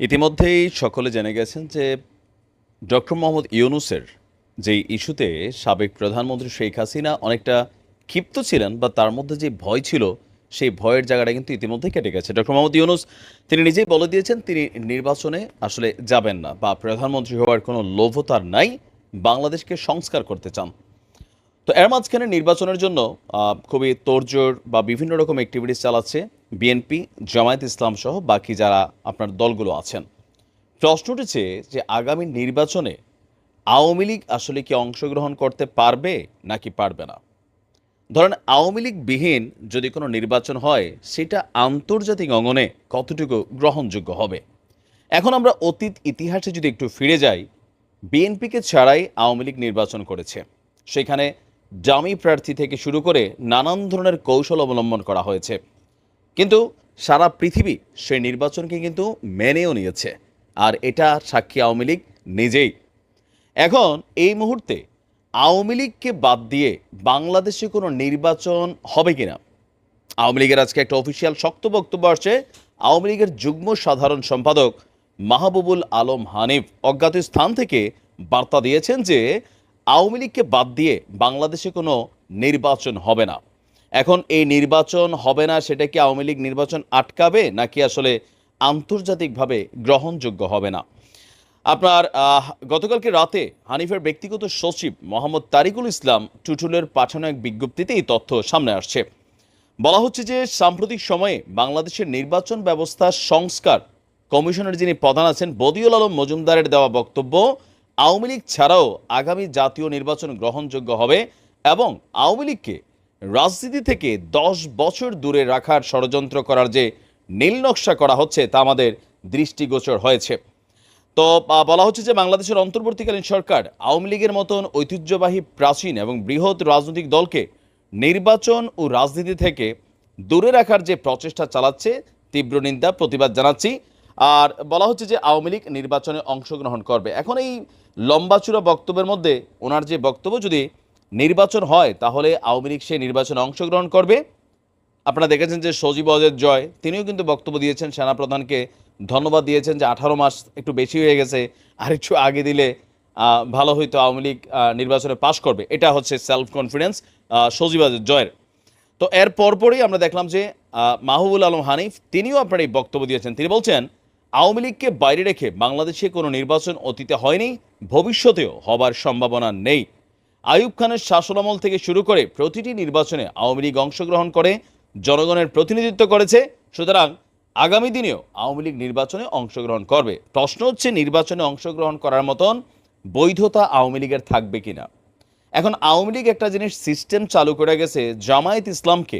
ইতিমধ্যেই সকলে জেনে গেছেন যে ডক্টর মোহাম্মদ ইউনুসের যে ইস্যুতে সাবেক প্রধানমন্ত্রী শেখ হাসিনা অনেকটা ক্ষিপ্ত ছিলেন, বা তার মধ্যে যে ভয় ছিল, সেই ভয়ের জায়গাটা কিন্তু ইতিমধ্যেই কেটে গেছে। ডক্টর মোহাম্মদ ইউনুস, তিনি নিজেই বলে দিয়েছেন, তিনি নির্বাচনে আসলে যাবেন না, বা প্রধানমন্ত্রী হওয়ার কোনো লোভ তার নাই, বাংলাদেশকে সংস্কার করতে চান। তো এর মাঝখানে নির্বাচনের জন্য খুবই তোড়জোড় বা বিভিন্ন রকম অ্যাক্টিভিটিস চালাচ্ছে বিএনপি জামায়াত ইসলাম সহ বাকি যারা আপনার দলগুলো আছেন। প্রশ্ন উঠেছে যে আগামী নির্বাচনে আওয়ামী লীগ আসলে কি অংশগ্রহণ করতে পারবে নাকি পারবে না? ধরেন আওয়ামী লীগ বিহীন যদি কোনো নির্বাচন হয়, সেটা আন্তর্জাতিক অঙ্গনে কতটুকু গ্রহণযোগ্য হবে? এখন আমরা অতীত ইতিহাসে যদি একটু ফিরে যাই বিএনপিকে ছাড়াই আওয়ামী লীগ নির্বাচন করেছে। সেখানে ডামি প্রার্থী থেকে শুরু করে নানান ধরনের কৌশল অবলম্বন করা হয়েছে। কিন্তু সারা পৃথিবী সেই নির্বাচনকে কিন্তু মেনেও নিয়েছে। আর এটা সাক্ষী আওয়ামী লীগ নিজেই। এখন এই মুহূর্তে আওয়ামী লীগকে বাদ দিয়ে বাংলাদেশে কোনো নির্বাচন হবে কিনা? আওয়ামী লীগের আজকে একটা অফিসিয়াল শক্ত বক্তব্য আসছে। আওয়ামী লীগের যুগ্ম সাধারণ সম্পাদক মাহবুবুল আলম হানিফ অজ্ঞাত স্থান থেকে বার্তা দিয়েছেন যে আওয়ামী লীগকে বাদ দিয়ে বাংলাদেশে কোনো নির্বাচন হবে না। এখন এই নির্বাচন হবে না, সেটা কি আওয়ামী লীগ নির্বাচন আটকাবে, নাকি আসলে আন্তর্জাতিকভাবে গ্রহণযোগ্য হবে না? আপনার গতকালকে রাতে হানিফের ব্যক্তিগত সচিব মোহাম্মদ তারিকুল ইসলাম টুটুলের পাঠানো এক বিজ্ঞপ্তিতে এই তথ্য সামনে আসছে। বলা হচ্ছে যে, সাম্প্রতিক সময়ে বাংলাদেশের নির্বাচন ব্যবস্থা সংস্কার কমিশনের যিনি প্রধান আছেন, বদিউল আলম মজুমদারের দেওয়া বক্তব্য আওয়ামী লীগ ছাড়াও আগামী জাতীয় নির্বাচন গ্রহণযোগ্য হবে এবং আওয়ামী লীগকে রাজনীতি থেকে দশ বছর দূরে রাখার ষড়যন্ত্র করার যে নীল নকশা করা হচ্ছে তা আমাদের দৃষ্টিগোচর হয়েছে। তো বলা হচ্ছে যে বাংলাদেশের অন্তর্বর্তীকালীন সরকার আওয়ামী লীগের মতন ঐতিহ্যবাহী প্রাচীন এবং বৃহৎ রাজনৈতিক দলকে নির্বাচন ও রাজনীতি থেকে দূরে রাখার যে প্রচেষ্টা চালাচ্ছে, তীব্র নিন্দা, প্রতিবাদ জানাচ্ছি। আর বলা হচ্ছে যে আওয়ামী লীগ নির্বাচনে অংশগ্রহণ করবে। এখন এই লম্বাচূড়া বক্তব্যের মধ্যে ওনার যে বক্তব্য, যদি নির্বাচন হয়, তাহলে আওয়ামী লীগ সেই নির্বাচনে অংশগ্রহণ করবে। আপনারা দেখেছেন যে সজীব অজের জয়, তিনিও কিন্তু বক্তব্য দিয়েছেন, সেনাপ্রধানকে ধন্যবাদ দিয়েছেন যে আঠারো মাস একটু বেশি হয়ে গেছে, আর একটু আগে দিলে ভালো হয়তো আওয়ামী লীগ নির্বাচনে পাশ করবে। এটা হচ্ছে সেলফ কনফিডেন্স সজীব অজের জয়ের। তো এর পরপরই আমরা দেখলাম যে মাহবুবুল আলম হানিফ, তিনিও আপনার এই বক্তব্য দিয়েছেন। তিনি বলছেন আওয়ামী লীগকে বাইরে রেখে বাংলাদেশে কোনো নির্বাচন অতীতে হয়নি, ভবিষ্যতেও হবার সম্ভাবনা নেই। আয়ুব খানের শাসনামল থেকে শুরু করে প্রতিটি নির্বাচনে আওয়ামী লীগ অংশগ্রহণ করে, জনগণের প্রতিনিধিত্ব করেছে, সুতরাং আগামী দিনেও আওয়ামী লীগ নির্বাচনে অংশগ্রহণ করবে। প্রশ্ন হচ্ছে, নির্বাচনে অংশগ্রহণ করার মতন বৈধতা আওয়ামী লীগের থাকবে কিনা? এখন আওয়ামী লীগ একটা জিনিস সিস্টেম চালু করে গেছে, জামায়াত ইসলামকে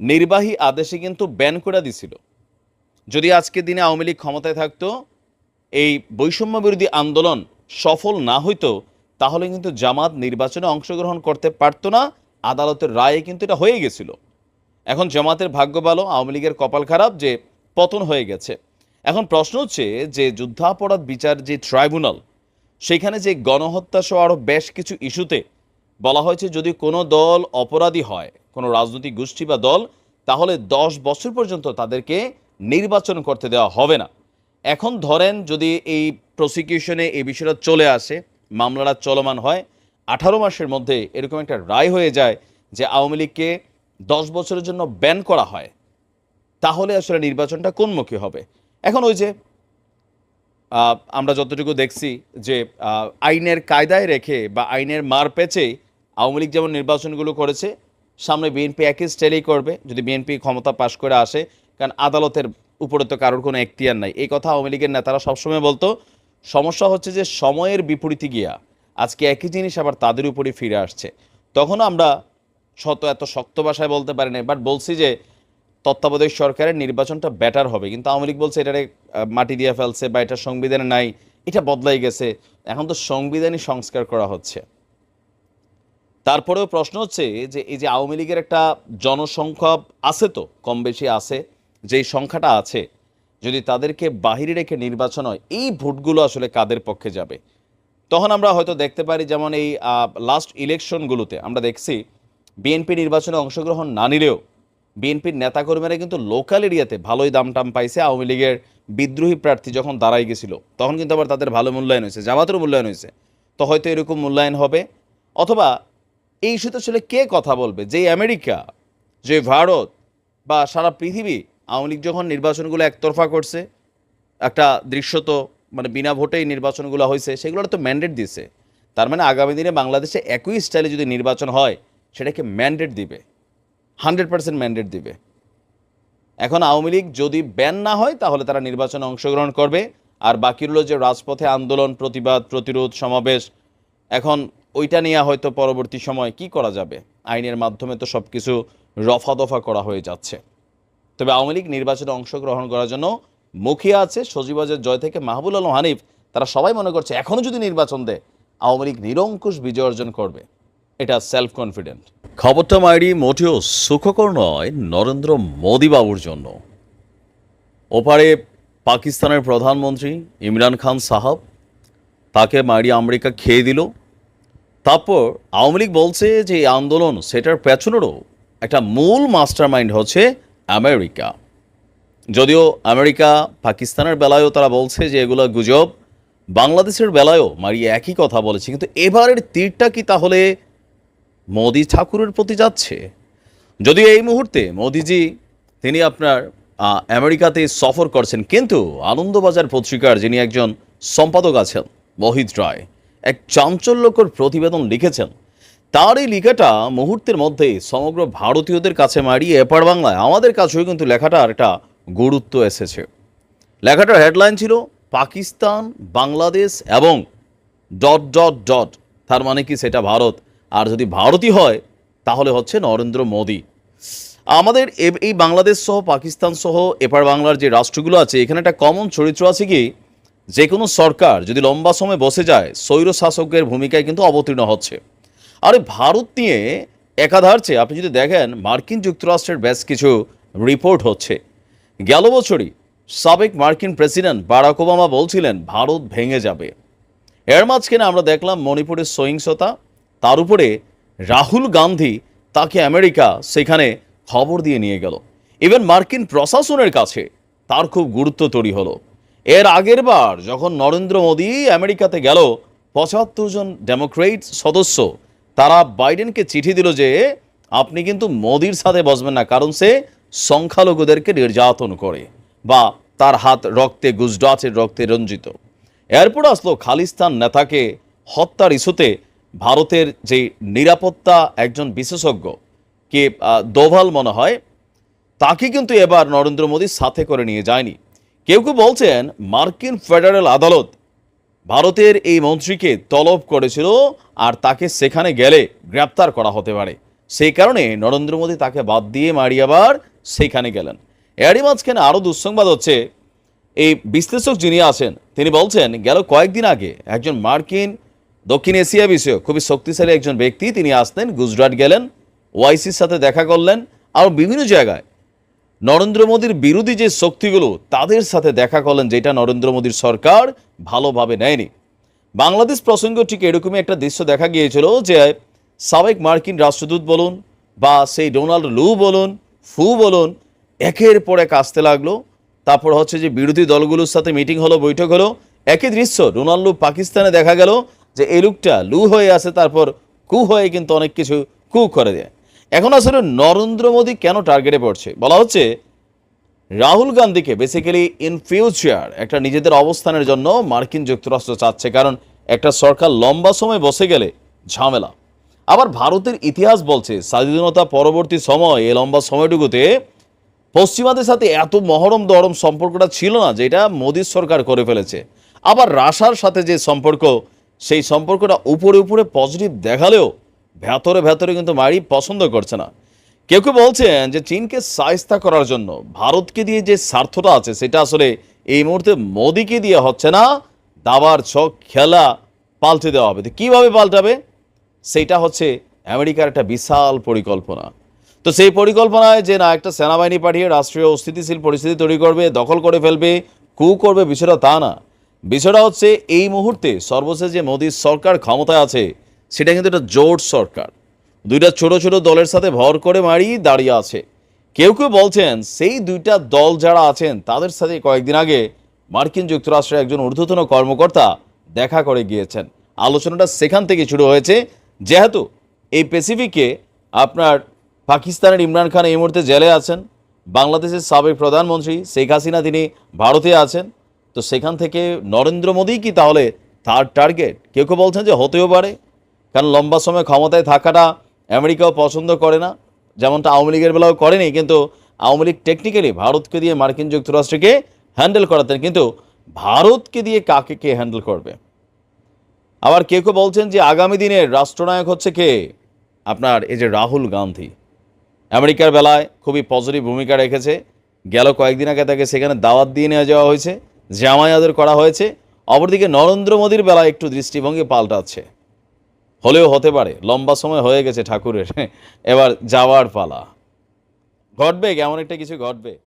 নির্বাহী আদেশে কিন্তু ব্যান করে দিছিল। যদি আজকের দিনে আওয়ামী লীগ ক্ষমতায় থাকতো, এই বৈষম্য বিরোধী আন্দোলন সফল না হইতো, তাহলে কিন্তু জামাত নির্বাচনে অংশগ্রহণ করতে পারতো না, আদালতের রায়ে কিন্তু এটা হয়ে গেছিল। এখন জামাতের ভাগ্য ভালো, আওয়ামী লীগের কপাল খারাপ যে পতন হয়ে গেছে। এখন প্রশ্ন হচ্ছে যে যুদ্ধাপরাধ বিচার যে ট্রাইব্যুনাল, সেখানে যে গণহত্যা সহ আরও বেশ কিছু ইস্যুতে বলা হয়েছে যদি কোনো দল অপরাধী হয়, কোনো রাজনৈতিক গোষ্ঠী বা দল, তাহলে দশ বছর পর্যন্ত তাদেরকে নির্বাচন করতে দেওয়া হবে না। এখন ধরেন যদি এই প্রসিকিউশনে এই বিষয়টা চলে আসে, মামলাটা চলমান হয়, আঠারো মাসের মধ্যে এরকম একটা রায় হয়ে যায় যে আওয়ামী লীগকে দশ বছরের জন্য ব্যান করা হয়, তাহলে আসলে নির্বাচনটা কোনমুখী হবে? এখন ওই যে আমরা যতটুকু দেখছি যে আইনের কায়দায় রেখে বা আইনের মার পেঁচে আওয়ামী লীগ যেমন নির্বাচনগুলো করেছে, সামনে বিএনপি একই স্টাইলেই করবে, যদি বিএনপি ক্ষমতা পাশ করে আসে কারণ আদালতের উপরে তো কারোর কোনো এখতিয়ার নাই। এই কথা আওয়ামী লীগের নেতারা সবসময় বলতো, সমস্যা হচ্ছে যে সময়ের বিপরীতে গিয়া আজকে একই জিনিস আবার তাদের উপরে ফিরে আসছে। তখন আমরা শত, এত শক্ত ভাষায় বলতে পারি না বাট বলছি যে তত্ত্বাবধায়ক সরকারের নির্বাচনটা বেটার হবে। কিন্তু আওয়ামী লীগ বলছে, এটারে মাটি দিয়ে ফেলছে বা এটা সংবিধানে নাই, এটা বদলাই গেছে। এখন তো সংবিধানই সংস্কার করা হচ্ছে। তারপরেও প্রশ্ন হচ্ছে যে, এই যে আওয়ামী লীগের একটা জনসংখ্যা আছে তো, কম বেশি আছে যেই সংখ্যাটা আছে, যদি তাদেরকে বাহিরে রেখে নির্বাচন হয়, এই ভোটগুলো আসলে কাদের পক্ষে যাবে? তখন আমরা হয়তো দেখতে পারি যেমন এই লাস্ট ইলেকশনগুলোতে আমরা দেখছি বিএনপি নির্বাচনে অংশগ্রহণ না নিলেও বিএনপির নেতাকর্মীরা কিন্তু লোকাল এরিয়াতে ভালোই দাম টাম পাইছে। আওয়ামী লীগের বিদ্রোহী প্রার্থী যখন দাঁড়াই গেছিল, তখন কিন্তু আবার তাদের ভালো মূল্যায়ন হয়েছে, জামাতেরও মূল্যায়ন হয়েছে। তো হয়তো এরকম মূল্যায়ন হবে। অথবা এই ইস্যুতে আসলে কে কথা বলবে? যে আমেরিকা যে ভারত বা সারা পৃথিবী আওয়ামী লীগ যখন নির্বাচনগুলো একতরফা করছে, একটা দৃশ্যত মানে বিনা ভোটেই নির্বাচনগুলো হয়েছে, সেগুলোর তো ম্যান্ডেট দিছে তার মানে আগামী দিনে বাংলাদেশে একই স্টাইলে যদি নির্বাচন হয়, সেটাকে ম্যান্ডেট দিবে। হান্ড্রেড পার্সেন্ট ম্যান্ডেট দিবে। এখন আওয়ামী লীগ যদি ব্যান না হয়, তাহলে তারা নির্বাচনে অংশগ্রহণ করবে। আর বাকি রইল যে রাজপথে আন্দোলন, প্রতিবাদ, প্রতিরোধ, সমাবেশ, এখন ওইটা নিয়ে হয়তো পরবর্তী সময় কি করা যাবে? আইনের মাধ্যমে তো সব কিছু রফা দফা করা হয়ে যাচ্ছে। তবে আওয়ামী লীগ নির্বাচনে অংশগ্রহণ করার জন্য মুখিয়া আছে। সজিবাজের জয় থেকে মাহবুল আলম হানিফ, তারা সবাই মনে করছে এখনও যদি নির্বাচন দেয়, আওয়ামী লীগ নিরঙ্কুশ বিজয় অর্জন করবে। এটা সেলফ কনফিডেন্ট খবরটা মাইরি মোটেও সুখকর নয় নরেন্দ্র মোদী বাবুর জন্য। ওপারে পাকিস্তানের প্রধানমন্ত্রী ইমরান খান সাহাব, তাকে মারি আমেরিকা খেয়ে দিল। তারপর আওয়ামী লীগ বলছে যে আন্দোলন সেটার পেছনেরও একটা মূল মাস্টার মাইন্ড হচ্ছে আমেরিকা। যদিও আমেরিকা পাকিস্তানের বেলায়ও তারা বলছে যে এগুলো গুজব, বাংলাদেশের বেলায়ও মারি একই কথা বলেছে। কিন্তু এবারের তীরটা কি তাহলে মোদি ঠাকুরের প্রতি যাচ্ছে? যদিও এই মুহূর্তে মোদিজি, তিনি আপনার আমেরিকাতে সফর করছেন, কিন্তু আনন্দবাজার পত্রিকার যিনি একজন সম্পাদক আছেন, মোহিত রায়, এক চাঞ্চল্যকর প্রতিবেদন লিখেছেন। তার এই লেখাটা মুহূর্তের মধ্যে সমগ্র ভারতীয়দের কাছে মারিয়ে এপার বাংলায় আমাদের কাছেও কিন্তু লেখাটার একটা গুরুত্ব এসেছে। লেখাটার হেডলাইন ছিল পাকিস্তান, বাংলাদেশ এবং ডট ডট ডট। তার মানে কি সেটা ভারত। আর যদি ভারতই হয়, তাহলে হচ্ছে নরেন্দ্র মোদী। আমাদের এই বাংলাদেশ সহ, পাকিস্তান সহ, এপার বাংলার যে রাষ্ট্রগুলো আছে, এখানে একটা কমন চরিত্র আছে কি, যে কোনো সরকার যদি লম্বা সময় বসে যায় স্বৈর শাসকের ভূমিকায় কিন্তু অবতীর্ণ হচ্ছে। আরে ভারত নিয়ে একাধারছে আপনি যদি দেখেন, মার্কিন যুক্তরাষ্ট্রের বেশ কিছু রিপোর্ট হচ্ছে। গেল বছরই সাবেক মার্কিন প্রেসিডেন্ট বারাক ওবামা বলছিলেন, ভারত ভেঙে যাবে। এর মাঝখানে আমরা দেখলাম মণিপুরের সহিংসতা, তার উপরে রাহুল গান্ধী তাকে আমেরিকা সেখানে খবর দিয়ে নিয়ে গেল। ইভেন মার্কিন প্রশাসনের কাছে তার খুব গুরুত্ব তৈরি হলো। এর আগের বার যখন নরেন্দ্র মোদী আমেরিকাতে গেল, পঁচাত্তর জন ডেমোক্রেট সদস্য তারা বাইডেনকে চিঠি দিল যে, আপনি কিন্তু মোদির সাথে বসবেন না, কারণ সে সংখ্যালঘুদেরকে নির্যাতন করে বা তার হাত রক্তে, গুজরাটের রক্তে রঞ্জিত। এরপর আসলো খালিস্তান নেতাকে হত্যার ইস্যুতে ভারতের যে নিরাপত্তা একজন বিশেষজ্ঞ, কে দোভাল মনে হয়, তাকে কিন্তু এবার নরেন্দ্র মোদী সাথে করে নিয়ে যায়নি। কেউ কেউ বলছেন, মার্কিন ফেডারেল আদালত ভারতের এই মন্ত্রীকে তলব করেছিল আর তাকে সেখানে গেলে গ্রেপ্তার করা হতে পারে। সেই কারণে নরেন্দ্র মোদী তাকে বাদ দিয়ে মারি আবার সেইখানে গেলেন। এরই মাঝখানে আরও দুঃসংবাদ হচ্ছে, এই বিশ্লেষক যিনি আছেন, তিনি বলছেন, গেল কয়েকদিন আগে একজন মার্কিন দক্ষিণ এশিয়া বিষয়ক, খুবই শক্তিশালী একজন ব্যক্তি, তিনি আসতেন, গুজরাট গেলেন, ওয়াইসির সাথে দেখা করলেন আর বিভিন্ন জায়গায় নরেন্দ্র মোদীর বিরোধী যে শক্তিগুলো, তাদের সাথে দেখা করলেন যেটা নরেন্দ্র মোদীর সরকার ভালোভাবে নেয়নি। বাংলাদেশ প্রসঙ্গ ঠিক এরকমই একটা দৃশ্য দেখা গিয়েছিল যে, সাবেক মার্কিন রাষ্ট্রদূত বলুন বা সেই ডোনাল্ড লু বলুন, ফু বলুন, একের পর এক আসতে লাগল। তারপর হচ্ছে যে বিরোধী দলগুলোর সাথে মিটিং হলো, বৈঠক হলো, একই দৃশ্য ডোনাল্ড লু পাকিস্তানে দেখা গেল যে, এই লোকটা লু হয়ে আসে তারপর কু হয়ে কিন্তু অনেক কিছু কু করে দেয়। এখন আসলে নরেন্দ্র মোদী কেন টার্গেটে পড়ছে? বলা হচ্ছে, রাহুল গান্ধীকে বেসিক্যালি ইন ফিউচার একটা নিজেদের অবস্থানের জন্য মার্কিন যুক্তরাষ্ট্র চাচ্ছে, কারণ একটা সরকার লম্বা সময় বসে গেলে ঝামেলা। আবার ভারতের ইতিহাস বলছে, স্বাধীনতা পরবর্তী সময় এই লম্বা সময়টুকুতে পশ্চিমাদের সাথে এত মহরম দরম সম্পর্কটা ছিল না, যেটা মোদীর সরকার করে ফেলেছে। আবার রাশার সাথে যে সম্পর্ক, সেই সম্পর্কটা উপরে উপরে পজিটিভ দেখালেও ভেতরে ভেতরে কিন্তু মারি পছন্দ করছে না। কেউ কেউ বলছেন যে চীনকে সায়স্তা করার জন্য ভারতকে দিয়ে যে স্বার্থটা আছে, সেটা আসলে এই মুহূর্তে মোদিকে দিয়ে হচ্ছে না। দাবার ছক, খেলা পাল্টে দেওয়া হবে। তো কীভাবে পাল্টাবে? সেইটা হচ্ছে আমেরিকার একটা বিশাল পরিকল্পনা। তো সেই পরিকল্পনায় যে না একটা সেনাবাহিনী পাঠিয়ে রাষ্ট্রীয় অস্থিতিশীল পরিস্থিতি তৈরি করবে, দখল করে ফেলবে, কু করবে, বিষয়টা তা না। বিষয়টা হচ্ছে এই মুহূর্তে সর্বশেষ যে মোদীর সরকার ক্ষমতায় আছে সেটা কিন্তু একটা জোট সরকার। দুইটা ছোট ছোট দলের সাথে ভর করে মারি দাঁড়িয়ে আছে। কেউ কেউ বলছেন, সেই দুইটা দল যারা আছেন, তাদের সাথে কয়েকদিন আগে মার্কিন যুক্তরাষ্ট্রের একজন ঊর্ধ্বতন কর্মকর্তা দেখা করে গিয়েছেন। আলোচনাটা সেখান থেকে শুরু হয়েছে। যেহেতু এই প্যাসিফিকে আপনার পাকিস্তানের ইমরান খান এই মুহূর্তে জেলে আছেন, বাংলাদেশের সাবেক প্রধানমন্ত্রী শেখ হাসিনা তিনি ভারতে আছেন, তো সেখান থেকে নরেন্দ্র মোদী কি তাহলে থার্ড টার্গেট কেউ কেউ বলছেন যে হতেও পারে। কারণ লম্বা সময় ক্ষমতায় থাকাটা আমেরিকাও পছন্দ করে না। যেমনটা আওয়ামী লীগের বেলাও করেনি, কিন্তু আওয়ামী লীগ টেকনিক্যালি ভারতকে দিয়ে মার্কিন যুক্তরাষ্ট্রকে হ্যান্ডেল করাতেন, কিন্তু ভারতকে দিয়ে কাকে কে হ্যান্ডেল করবে? আবার কেউ কেউ বলছেন যে আগামী দিনের রাষ্ট্রনায়ক হচ্ছে কে? আপনার এই যে রাহুল গান্ধী। আমেরিকার বেলায় খুবই পজিটিভ ভূমিকা রেখেছে। গেল কয়েকদিন আগে তাকে সেখানে দাওয়াত দিয়ে নিয়ে যাওয়া হয়েছে জামাই আদর করা হয়েছে। অপরদিকে নরেন্দ্র মোদীর বেলায় একটু দৃষ্টিভঙ্গি পাল্টাচ্ছে। হলেও হতে পারে, লম্বা সময় হয়ে গেছে ঠাকুরের। এবার যাওয়ার পালা। ঘটবে, কেমন একটা কিছু ঘটবে।